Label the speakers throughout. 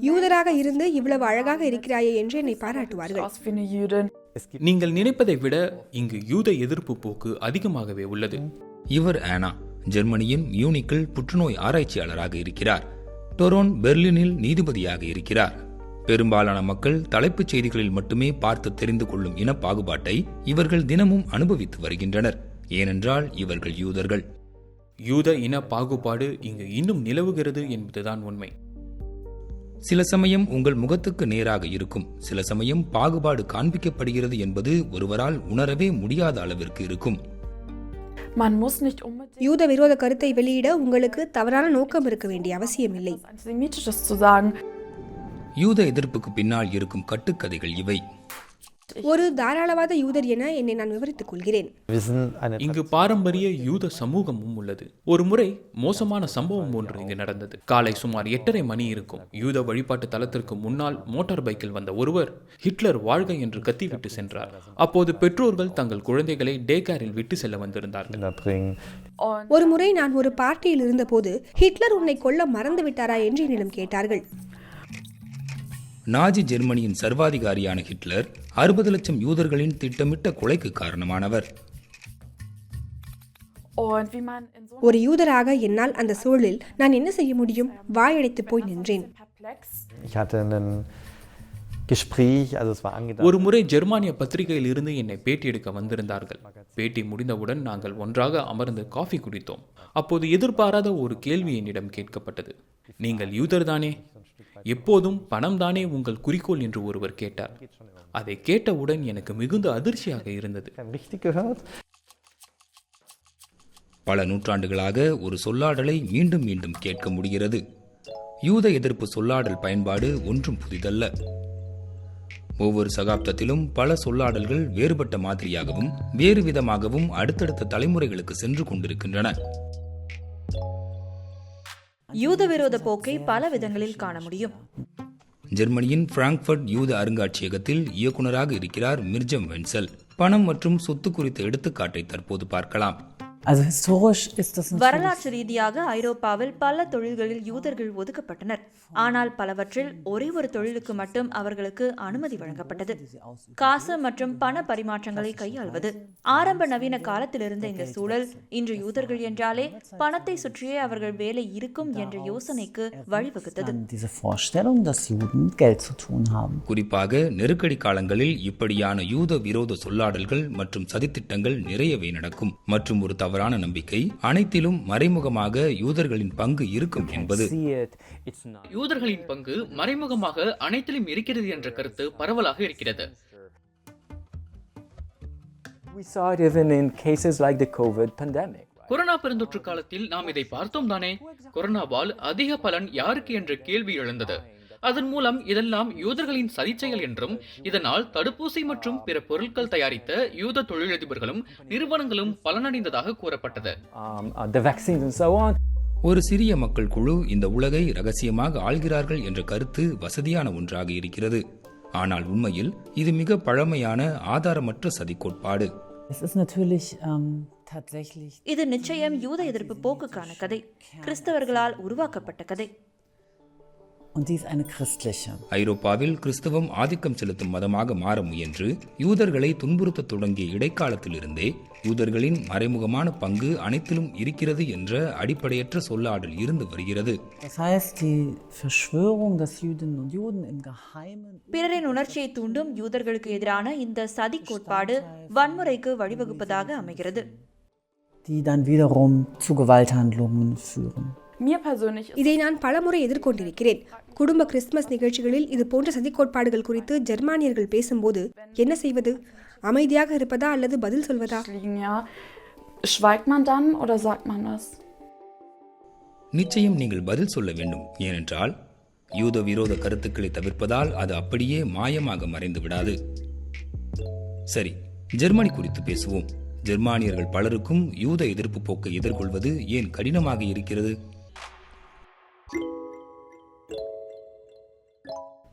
Speaker 1: யூதராக இருந்து இவ்வளவு அழகாக இருக்கிறாயே என்று என்னை பாராட்டுவார்கள்.
Speaker 2: நீங்கள் நினைப்பதை விட இங்கு யூத எதிர்ப்பு போக்கு அதிகமாகவே உள்ளது.
Speaker 3: இவர் ஆனா ஜெர்மனியின் மியூனிக்கில் புற்றுநோய் ஆராய்ச்சியாளராக இருக்கிறார். டொரோன் பெர்லினில் நீதிபதியாக இருக்கிறார். பெரும்பாலான மக்கள் தலைப்புச் செய்திகளில் மட்டுமே பார்த்து தெரிந்து கொள்ளும் இன பாகுபாட்டை இவர்கள் தினமும் அனுபவித்து வருகின்றனர். ஏனென்றால் இவர்கள் யூதர்கள்.
Speaker 2: யூத இன பாகுபாடு இங்கு இன்னும் நிலவுகிறது என்பதுதான் உண்மை.
Speaker 3: சில சமயம் உங்கள் முகத்துக்கு நேராக இருக்கும். சில சமயம் பாகுபாடு காண்பிக்கப்படுகிறது என்பது ஒருவரால் உணரவே முடியாத அளவிற்கு இருக்கும்.
Speaker 1: யூத விரோத கருத்தை வெளியிட உங்களுக்கு தவறான நோக்கம் இருக்க வேண்டிய
Speaker 4: zu sagen.
Speaker 3: யூத எதிர்ப்புக்கு பின்னால் இருக்கும் கட்டுக்கதைகள் இவை.
Speaker 1: ஒரு தாராளவாத யூதர் என என்னை நான் விவரித்துக் கொள்கிறேன்.
Speaker 2: இங்கு பாரம்பரிய யூத சமூகமும் உள்ளது. ஒரு முறை மோசமான சம்பவம் ஒன்று இங்கு நடந்தது. காலை சுமார் எட்டரை மணி இருக்கும். யூத வழிபாட்டு தலத்திற்கு முன்னால் மோட்டார் பைக்கில் வந்த ஒருவர் ஹிட்லர் வாழ்க என்று கத்திவிட்டு சென்றார். அப்போது பெற்றோர்கள் தங்கள் குழந்தைகளை டே கேரில் விட்டு செல்ல வந்திருந்தார்கள்.
Speaker 1: ஒரு முறை நான் ஒரு பார்ட்டியில் இருந்தபோது ஹிட்லர் உன்னை கொல்ல மறந்து விட்டாரா என்று என்னிடம் கேட்டார்கள்.
Speaker 3: நாஜி ஜெர்மனியின் சர்வாதிகாரியான ஹிட்லர் அறுபது லட்சம் யூதர்களின் திட்டமிட்ட கொலைக்கு காரணமானவர்.
Speaker 1: ஒரு யூதராக என்னால் அந்த சூழலில் நான் என்ன செய்ய முடியும்? வாயடைத்து போய் நின்றேன்.
Speaker 4: Perplex
Speaker 5: Ich hatte ein Gespräch, also es war angedacht.
Speaker 2: ஒரு முறை ஜெர்மானிய பத்திரிகையில் இருந்து என்னை பேட்டி எடுக்க வந்திருந்தார்கள். பேட்டி முடிந்தவுடன் நாங்கள் ஒன்றாக அமர்ந்து காஃபி குடித்தோம். அப்போது எதிர்பாராத ஒரு கேள்வி என்னிடம் கேட்கப்பட்டது. நீங்கள் யூதர் தானே? எப்போதும் பணம் தானே உங்கள் குறிக்கோள் என்று ஒருவர் கேட்டார். அதை கேட்டவுடன் எனக்கு மிகுந்த அதிர்ச்சியாக இருந்தது.
Speaker 3: பல நூற்றாண்டுகளாக ஒரு சொல்லாடலை மீண்டும் மீண்டும் கேட்க முடிகிறது. யூத எதிர்ப்பு சொல்லாடல் பயன்பாடு ஒன்றும் புதிதல்ல. ஒவ்வொரு சகாப்தத்திலும் பல சொல்லாடல்கள் வேறுபட்ட மாதிரியாகவும் வேறு விதமாகவும் அடுத்தடுத்த தலைமுறைகளுக்கு சென்று கொண்டிருக்கின்றன.
Speaker 6: யூத விரோத போக்கை பல விதங்களில் காண முடியும்.
Speaker 3: ஜெர்மனியின் பிராங்க்ஃபர்ட் யூத அருங்காட்சியகத்தில் இயக்குனராக இருக்கிறார் மிர்ஜம் வென்சல். பணம் மற்றும் சொத்து குறித்த எடுத்துக்காட்டை தற்போது பார்க்கலாம்.
Speaker 7: Also historisch ist das natürlich
Speaker 6: வரலாற்று ரீதியாக ஐரோப்பாவில் பல தொழில்களில் யூதர்கள் ஒதுக்கப்பட்டனர். ஆனால் பலவற்றில் ஒரே ஒரு தொழிலுக்கு மட்டும் அவர்களுக்கு அனுமதி வழங்கப்பட்டது. காசு மற்றும் பண பரிமாற்றங்களை கையாள்வது. ஆரம்ப நவீன காலத்திலிருந்த இந்த சூழல் இன்று யூதர்கள் என்றாலே பணத்தை சுற்றியே அவர்கள் வேலை இருக்கும் என்ற யோசனைக்கு வழிவகுத்தது.
Speaker 3: குறிப்பாக நெருக்கடி காலங்களில் இப்படியான யூத விரோத சொல்லாடல்கள் மற்றும் சதித்திட்டங்கள் நிறையவே நடக்கும். மற்றும் ஒரு தவறான நம்பிக்கை அனைத்திலும் மறைமுகமாக யூதர்களின் பங்கு இருக்கும் என்பது.
Speaker 8: யூதர்களின் பங்கு மறைமுகமாக அனைத்திலும் இருக்கிறது என்ற கருத்து பரவலாக இருக்கிறது
Speaker 9: We saw it even in cases like the COVID pandemic. right?
Speaker 8: Corona பெருந்தொற்று காலத்தில் நாம் இதை பார்த்தோம் தானே கொரோனாவால் அதிக பலன் யாருக்கு என்ற கேள்வி எழுந்தது அதன் மூலம் இதெல்லாம் யூதர்களின் சதிச்செயல் என்றும் இதனால் தடுப்பூசி மற்றும் பிற பொருட்கள் தயாரித்த யூத தொழிலதிபர்களும் நிறுவனங்களும் பலனடைந்ததாக கூறப்பட்டது.
Speaker 9: Um, uh, the vaccines and so on.
Speaker 3: ஒரு சிறிய மக்கள் குழு இந்த உலகை ரகசியமாக ஆள்கிறார்கள் என்ற கருத்து வசதியான ஒன்றாக இருக்கிறது. ஆனால் உண்மையில் இது மிக பழமையான ஆதாரமற்ற சதி கோட்பாடு
Speaker 7: Es ist natürlich ähm,
Speaker 6: இது நிச்சயம் யூத எதிர்ப்பு போக்குக்கான கதை. கிறிஸ்தவர்களால் உருவாக்கப்பட்ட கதை.
Speaker 7: Und die ist eine christliche.
Speaker 3: ஐரோப்பாவில் கிறிஸ்தவம் ஆதிக்கம் செலுத்தும் மதமாக மாற முயன்று யூதர்களை துன்புறுத்தத் தொடங்கிய இடைக்காலத்திலிருந்தே யூதர்களின் மறைமுகமான பங்கு அனைத்திலும் இருக்கிறது என்ற அடிப்படையற்ற சொல்லாடல் இருந்து வருகிறது
Speaker 6: பிறரின் உணர்ச்சியை தூண்டும் யூதர்களுக்கு எதிரான இந்த சதி கோட்பாடு வன்முறைக்கு வழிவகுப்பதாக அமைகிறது
Speaker 7: die dann wiederum zu Gewalthandlungen führen.
Speaker 4: Mir persönlich ist
Speaker 1: இதை நான் பலமுறை எதிர்கொண்டிருக்கிறேன். குடும்ப கிறிஸ்துமஸ் நிகழ்ச்சிகளில் இது போன்ற சதி கோட்பாடுகள் குறித்து ஜெர்மானியர்கள் பேசும்போது என்ன செய்வது? அமைதியாக இருப்பதா அல்லது பதில் சொல்வதா?
Speaker 4: Liegen, ja. Schweigt man dann oder sagt man was?
Speaker 3: நிச்சயம் நீங்கள் பதில் சொல்ல வேண்டும். ஏனென்றால் யூத விரோத கருத்துக்களை தவிர்ப்பதால் அது அப்படியே மாயமாக மறைந்து விடாது. சரி ஜெர்மனி குறித்து பேசுவோம். ஜெர்மானியர்கள் பலருக்கும் யூத எதிர்ப்பு போக்கை எதிர்கொள்வது ஏன் கடினமாக இருக்கிறது?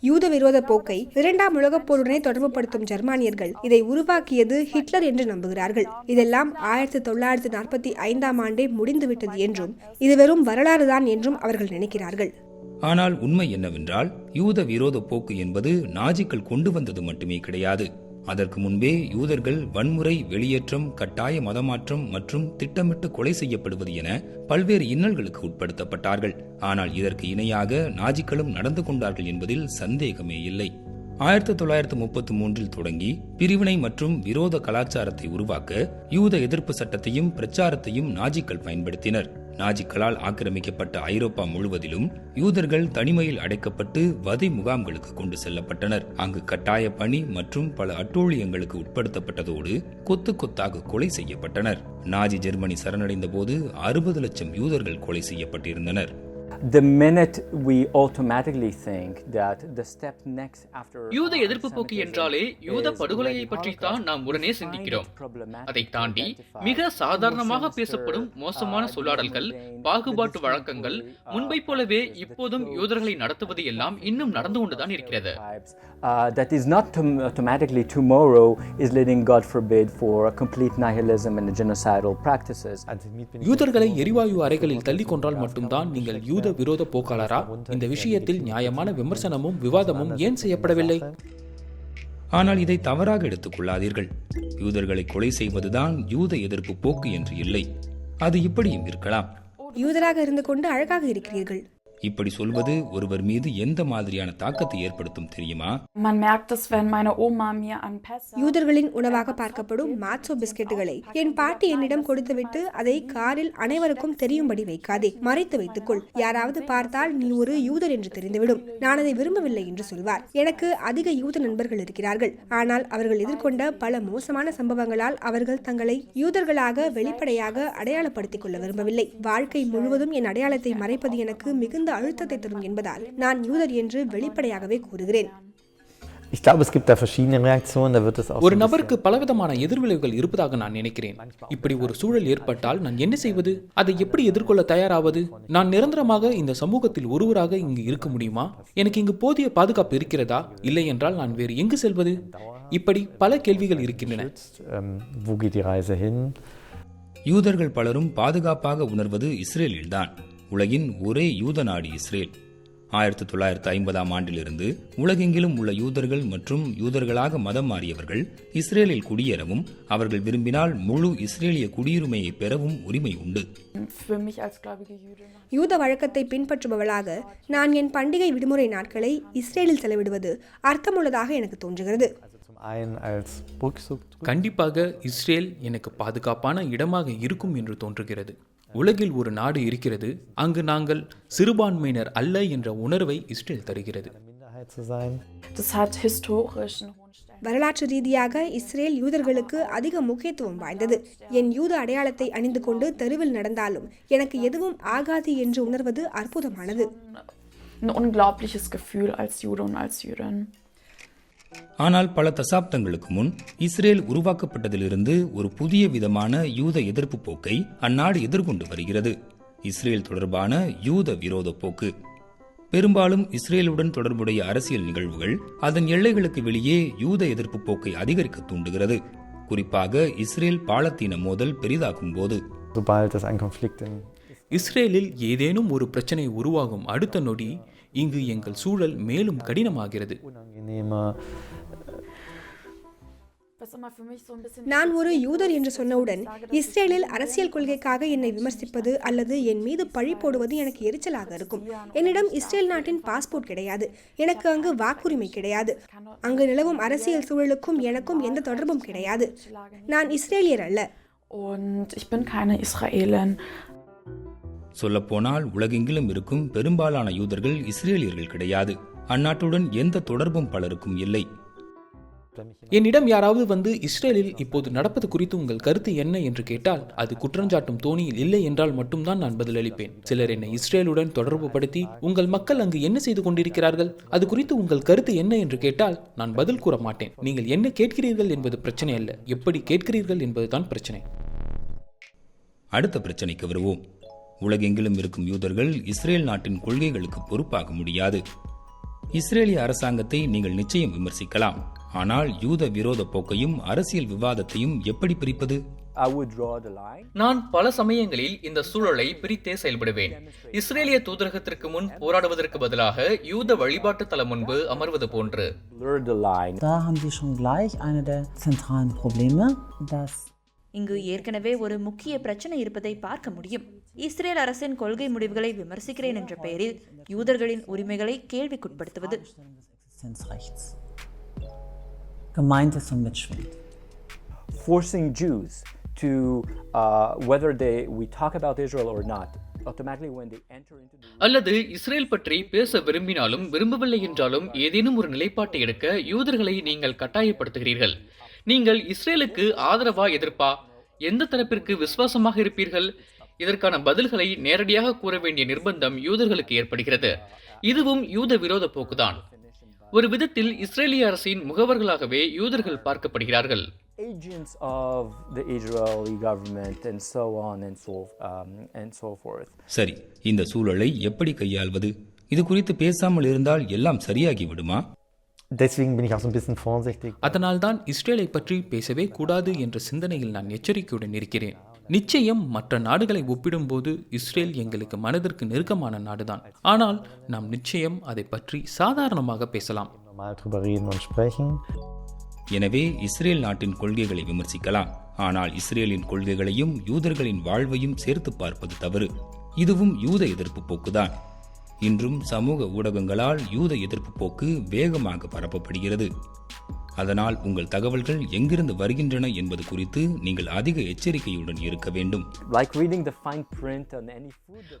Speaker 1: யூத விரோத போக்கை இரண்டாம் உலகப் போருடனே தொடர்புபடுத்தும் ஜெர்மானியர்கள் இதை உருவாக்கியது ஹிட்லர் என்று நம்புகிறார்கள். இதெல்லாம் ஆயிரத்தி தொள்ளாயிரத்தி நாற்பத்தி ஐந்தாம் ஆண்டே முடிந்துவிட்டது என்றும் இது வெறும் வரலாறுதான் என்றும் அவர்கள் நினைக்கிறார்கள்.
Speaker 3: ஆனால் உண்மை என்னவென்றால் யூத விரோத போக்கு என்பது நாஜிக்கள் கொண்டு வந்தது மட்டுமே கிடையாது. அதற்கு முன்பே யூதர்கள் வன்முறை வெளியேற்றம் கட்டாய மதமாற்றம் மற்றும் திட்டமிட்டு கொலை செய்யப்படுவது என பல்வேறு இன்னல்களுக்கு உட்படுத்தப்பட்டார்கள். ஆனால் இதற்கு இணையாக நாஜிக்களும் நடந்து கொண்டார்கள் என்பதில் சந்தேகமே இல்லை. ஆயிரத்தி தொள்ளாயிரத்து முப்பத்தி மூன்றில் தொடங்கி பிரிவினை மற்றும் விரோத கலாச்சாரத்தை உருவாக்க யூத எதிர்ப்பு சட்டத்தையும் பிரச்சாரத்தையும் நாஜிக்கள் பயன்படுத்தினர். நாஜிக்களால் ஆக்கிரமிக்கப்பட்ட ஐரோப்பா முழுவதிலும் யூதர்கள் தனிமையில் அடைக்கப்பட்டு வதை முகாம்களுக்கு கொண்டு செல்லப்பட்டனர். அங்கு கட்டாய பணி மற்றும் பல அட்டூழியங்களுக்கு உட்படுத்தப்பட்டதோடு கொத்து கொத்தாக கொலை செய்யப்பட்டனர். நாஜி ஜெர்மனி சரணடைந்த போது அறுபது லட்சம் யூதர்கள் கொலை செய்யப்பட்டிருந்தனர்.
Speaker 9: The minute we automatically think that the step next after
Speaker 8: யூத எதிர்ப்பு போக்கு என்றாலே யூத படுகொலையை பற்றித்தான் நாம் உடனே சிந்திக்கிறோம் அதை தாண்டி மிக சாதாரணமாக பேசப்படும் மோசமான சொல்லாடல்கள் பாகுபாட்டு வழக்கங்கள் முன்பை போலவே இப்போதும் யூதர்களை நடத்துவது எல்லாம் இன்னும் நடந்து கொண்டுதான் இருக்கிறது
Speaker 9: Uh, that is not tom- automatically tomorrow is leading, God forbid, for a complete nihilism and genocidal practices.
Speaker 2: யூதர்களை எரிவாயு அறைகளில் தள்ளி கொன்றால் மட்டும்தான் நீங்கள் யூத விரோத போக்காளரா? இந்த விஷயத்தில் நியாயமான விமர்சனமும் விவாதமும் ஏன் செய்யப்படவில்லை?
Speaker 3: ஆனால் இதை தவறாக எடுத்துக் கொள்ளாதீர்கள் யூதர்களை கொலை செய்வதுதான் யூத எதிர்ப்பு போக்கு என்று இல்லை. அது இப்படியும் இருக்கலாம்.
Speaker 1: யூதராக இருந்து கொண்டு அழகாக இருக்கிறீர்கள்.
Speaker 3: இப்படி சொல்வது ஒருவர் மீது எந்த மாதிரியான தாக்கத்தை ஏற்படுத்தும் தெரியுமா?
Speaker 1: யூதர்களின் உணவாக பார்க்கப்படும் மாட்சோ பிஸ்கெட்டுகளை என் பாட்டி என்னிடம் கொடுத்துவிட்டு அதை காரில் அனைவருக்கும் தெரியும்படி வைக்காதே மறைத்து வைத்துக்கொள். யாராவது பார்த்தால் நீ ஒரு யூதர் என்று தெரிந்துவிடும். நான் அதை விரும்பவில்லை என்று சொல்வார். எனக்கு அதிக யூத நண்பர்கள் இருக்கிறார்கள். ஆனால் அவர்கள் எதிர்கொண்ட பல மோசமான சம்பவங்களால் அவர்கள் தங்களை யூதர்களாக வெளிப்படையாக அடையாளப்படுத்திக் கொள்ள விரும்பவில்லை. வாழ்க்கை முழுவதும் என் அடையாளத்தை மறைப்பது எனக்கு மிகுந்த அழுத்தத்தை தரும் என்பதால் நான் யூதர் என்று வெளிப்படையாகவே கூறுகிறேன்.
Speaker 2: ஒரு நபருக்கு பலவிதமான எதிர்விளைவுகள் இருப்பதாக நான் நினைக்கிறேன். இப்படி ஒரு சூழல் ஏற்பட்டால் நான் என்ன செய்வது? அதை எப்படி எதிர்கொள்ள தயாராவது? நான் நிரந்தரமாக இந்த சமூகத்தில் ஒருவராக இங்கு இருக்க முடியுமா? எனக்கு இங்கு போதிய பாதுகாப்பு இருக்கிறதா? இல்லை என்றால் நான் வேறு எங்கு செல்வது? இப்படி பல கேள்விகள் இருக்கின்றன.
Speaker 5: Ähm?
Speaker 3: யூதர்கள் பலரும் பாதுகாப்பாக உணர்வது இஸ்ரேலில்தான். உலகின் ஒரே யூத நாடு இஸ்ரேல். ஆயிரத்தி தொள்ளாயிரத்து ஐம்பதாம் ஆண்டிலிருந்து உலகெங்கிலும் உள்ள யூதர்கள் மற்றும் யூதர்களாக மதம் மாறியவர்கள் இஸ்ரேலில் குடியேறவும் அவர்கள் விரும்பினால் முழு இஸ்ரேலிய குடியுரிமையை பெறவும் உரிமை உண்டு.
Speaker 1: யூத வழக்கத்தை பின்பற்றுபவளாக நான் என் பண்டிகை விடுமுறை நாட்களை இஸ்ரேலில் செலவிடுவது அர்த்தமுள்ளதாக எனக்கு தோன்றுகிறது.
Speaker 2: கண்டிப்பாக இஸ்ரேல் எனக்கு பாதுகாப்பான இடமாக இருக்கும் என்று தோன்றுகிறது. உலகில் ஒரு நாடு இருக்கிறது அங்கு நாங்கள் சிறுபான்மையினர் அல்ல என்ற உணர்வை இஸ்ரேல் தருகிறது.
Speaker 1: வரலாற்று ரீதியாக இஸ்ரேல் யூதர்களுக்கு அதிக முக்கியத்துவம் வாய்ந்தது என் யூத அடையாளத்தை அணிந்து கொண்டு தெருவில் நடந்தாலும் எனக்கு எதுவும் ஆகாது என்று உணர்வது அற்புதமானது
Speaker 4: Ein unglaubliches Gefühl als Jude und als Jüdin.
Speaker 3: ஆனால் பல தசாப்தங்களுக்கு முன் இஸ்ரேல் உருவாக்கப்பட்டதிலிருந்து ஒரு புதிய விதமான யூத எதிர்ப்பு போக்கை அந்நாடு எதிர்கொண்டு வருகிறது. இஸ்ரேல் தொடர்பான யூத விரோத போக்கு. பெரும்பாலும் இஸ்ரேலுடன் தொடர்புடைய அரசியல் நிகழ்வுகள் அதன் எல்லைகளுக்கு வெளியே யூத எதிர்ப்பு போக்கை அதிகரிக்க தூண்டுகிறது. குறிப்பாக இஸ்ரேல் பாலத்தீன மோதல் பெரிதாகும் போது.
Speaker 2: இஸ்ரேலில் ஏதேனும் ஒரு பிரச்சனை உருவாகும் அடுத்த நொடி இங்கு எங்கள் சூழல் மேலும் கடினமாகிறது.
Speaker 1: நான் ஒரு யூதர் என்று சொன்னவுடன் இஸ்ரேலில் அரசியல் கொள்கைக்காக என்னை விமர்சிப்பது அல்லது என் மீது பழி போடுவது எனக்கு எரிச்சலாக இருக்கும். என்னிடம் இஸ்ரேல் நாட்டின் பாஸ்போர்ட் கிடையாது. எனக்கு அங்கு வாக்குரிமை கிடையாது. அங்கு நிலவும் அரசியல் சூழலுக்கும் எனக்கும் எந்த தொடர்பும் கிடையாது. நான் இஸ்ரேலியர் அல்ல.
Speaker 3: சொல்லப்போனால் உலகெங்கிலும் இருக்கும் பெரும்பாலான யூதர்கள் இஸ்ரேலியர்கள் கிடையாது. அந்நாட்டுடன் எந்த தொடர்பும் பலருக்கும் இல்லை.
Speaker 2: என்னிடம் யாராவது வந்து இஸ்ரேலில் இப்போது நடப்பது குறித்து உங்கள் கருத்து என்ன என்று கேட்டால் அது குற்றஞ்சாட்டும் தோணியில் இல்லை என்றால் மட்டும்தான் நான் பதிலளிப்பேன். சிலர் என்னை இஸ்ரேலுடன் தொடர்பு படுத்தி உங்கள் மக்கள் அங்கு என்ன செய்து கொண்டிருக்கிறார்கள்? அது குறித்து உங்கள் கருத்து என்ன? என்று கேட்டால் நான் பதில் கூற மாட்டேன். நீங்கள் என்ன கேட்கிறீர்கள் என்பது பிரச்சனை அல்ல. எப்படி கேட்கிறீர்கள் என்பதுதான் பிரச்சனை.
Speaker 3: அடுத்த பிரச்சனைக்கு வருவோம். உலகெங்கிலும் இருக்கும் யூதர்கள் இஸ்ரேல் நாட்டின் கொள்கைகளுக்கு பொறுப்பாக முடியாது. இஸ்ரேலிய அரசாங்கத்தை நீங்கள் நிச்சயம் விமர்சிக்கலாம். ஆனால் யூத விரோத போக்கையும் அரசியல் விவாதத்தையும் எப்படி பிரிப்பது.
Speaker 8: நான் பல சமயங்களில் இந்த சூழலை பிரித்தே செயல்படுவேன். இஸ்ரேலிய தூதரகத்திற்கு முன் போராடுவதற்கு பதிலாக யூத வழிபாட்டு தலம் முன்பு அமர்வது போன்று.
Speaker 6: இங்கு ஏற்கனவே ஒரு முக்கிய பிரச்சனை இருப்பதை பார்க்க முடியும் இஸ்ரேல் அரசின் கொள்கை முடிவுகளை விமர்சிக்கிறேன் என்ற பெயரில் யூதர்களின் உரிமைகளை கேள்விக்குட்படுத்துவது.
Speaker 9: Forcing Jews to, uh, whether they, we talk about Israel or not, automatically when they enter into the
Speaker 8: அல்லது இஸ்ரேல் பற்றி பேச விரும்பினாலும் விரும்பவில்லை என்றாலும் ஏதேனும் ஒரு நிலைப்பாட்டை எடுக்க யூதர்களை நீங்கள் கட்டாயப்படுத்துகிறீர்கள் நீங்கள் இஸ்ரேலுக்கு ஆதரவா எதிர்ப்பா? எந்த தரப்பிற்கு விசுவாசமாக இருப்பீர்கள்? இதற்கான பதில்களை நேரடியாக கூற வேண்டிய நிர்பந்தம் யூதர்களுக்கு ஏற்படுகிறது. இதுவும் யூத விரோத போக்குதான். ஒரு விதத்தில் இஸ்ரேலிய அரசின் முகவர்களாகவே யூதர்கள் பார்க்கப்படுகிறார்கள்.
Speaker 9: Agents of the Israeli government and so on and so, um, and so forth.
Speaker 3: சரி இந்த சூழலை எப்படி கையாள்வது? இது குறித்து பேசாமல் இருந்தால் எல்லாம் சரியாகி விடுமா
Speaker 2: அதனால்தான் இஸ்ரேலை பற்றி பேசவே கூடாது என்ற சிந்தனையில் நான் எச்சரிக்கையுடன் இருக்கிறேன். நிச்சயம் மற்ற நாடுகளை ஒப்பிடும்போது இஸ்ரேல் எங்களுக்கு மனதிற்கு நெருக்கமான நாடுதான். ஆனால் நாம் நிச்சயம் அதை பற்றி சாதாரணமாக பேசலாம்.
Speaker 3: எனவே இஸ்ரேல் நாட்டின் கொள்கைகளை விமர்சிக்கலாம். ஆனால் இஸ்ரேலின் கொள்கைகளையும் யூதர்களின் வாழ்வையும் சேர்த்து பார்ப்பது தவறு. இதுவும் யூத எதிர்ப்பு போக்குதான். இன்றும் சமூக ஊடகங்களால் யூத எதிர்ப்பு போக்கு வேகமாக பரப்பப்படுகிறது. அதனால் உங்கள் தகவல்கள் எங்கிருந்து வருகின்றன என்பது குறித்து நீங்கள் அதிக எச்சரிக்கையுடன் இருக்க வேண்டும்.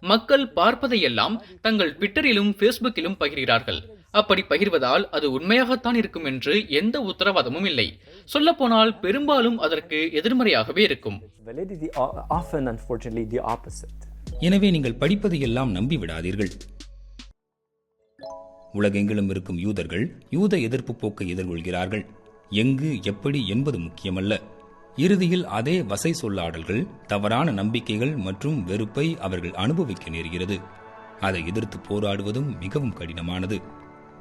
Speaker 8: மக்கள் பார்ப்பதையெல்லாம் தங்கள் ட்விட்டரிலும் ஃபேஸ்புக்கிலும் பகிர்கிறார்கள். அப்படி பகிர்வதால் அது உண்மையாகத்தான் இருக்கும் என்று எந்த உத்தரவாதமும் இல்லை. சொல்லப்போனால் பெரும்பாலும் அதற்கு எதிர்மறையாகவே இருக்கும்.
Speaker 3: எனவே நீங்கள் படிப்பதையெல்லாம் நம்பி விடாதீர்கள் உலகெங்கிலும் இருக்கும் யூதர்கள் யூத எதிர்ப்பு போக்கை எதிர்கொள்கிறார்கள். எங்கு எப்படி என்பது முக்கியமல்ல. இறுதியில் அதே வசை சொல்லாடல்கள் தவறான நம்பிக்கைகள் மற்றும் வெறுப்பை அவர்கள் அனுபவிக்க நேர்கிறது. அதை எதிர்த்து போராடுவதும் மிகவும் கடினமானது.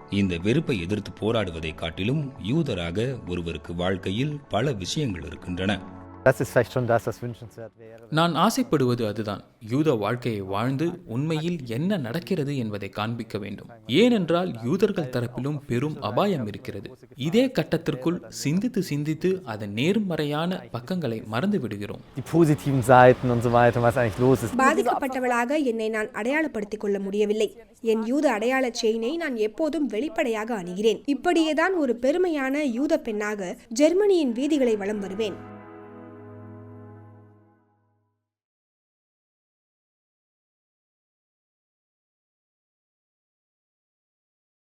Speaker 3: இந்த வெறுப்பை எதிர்த்து போராடுவதை காட்டிலும் யூதராக ஒருவருக்கு வாழ்க்கையில் பல விஷயங்கள் இருக்கின்றன.
Speaker 5: Das ist vielleicht schon das, was wünschenswert wäre.
Speaker 2: நான் ஆசைப்படுவது அதுதான். யூத வாழ்க்கையை வாழ்ந்து உண்மையில் என்ன நடக்கிறது என்பதை காண்பிக்க வேண்டும். ஏனென்றால் யூதர்கள் தரப்பிலும் பெரும் அபாயம் இருக்கிறது. இதே கட்டத்திற்குள் சிந்தித்து சிந்தித்து அதன் நேர்மறையான பக்கங்களை மறந்து விடுகிறோம்.
Speaker 5: Die positiven Seiten und so weiter, was eigentlich los ist.
Speaker 1: பாதிக்கப்பட்டவளாக என்னை நான் அடையாளப்படுத்திக் கொள்ள முடியவில்லை. என் யூத அடையாள செயினை நான் எப்போதும் வெளிப்படையாக அணுகிறேன். இப்படியேதான் ஒரு பெருமையான யூத பெண்ணாக ஜெர்மனியின் வீதிகளை வலம் வருவேன்.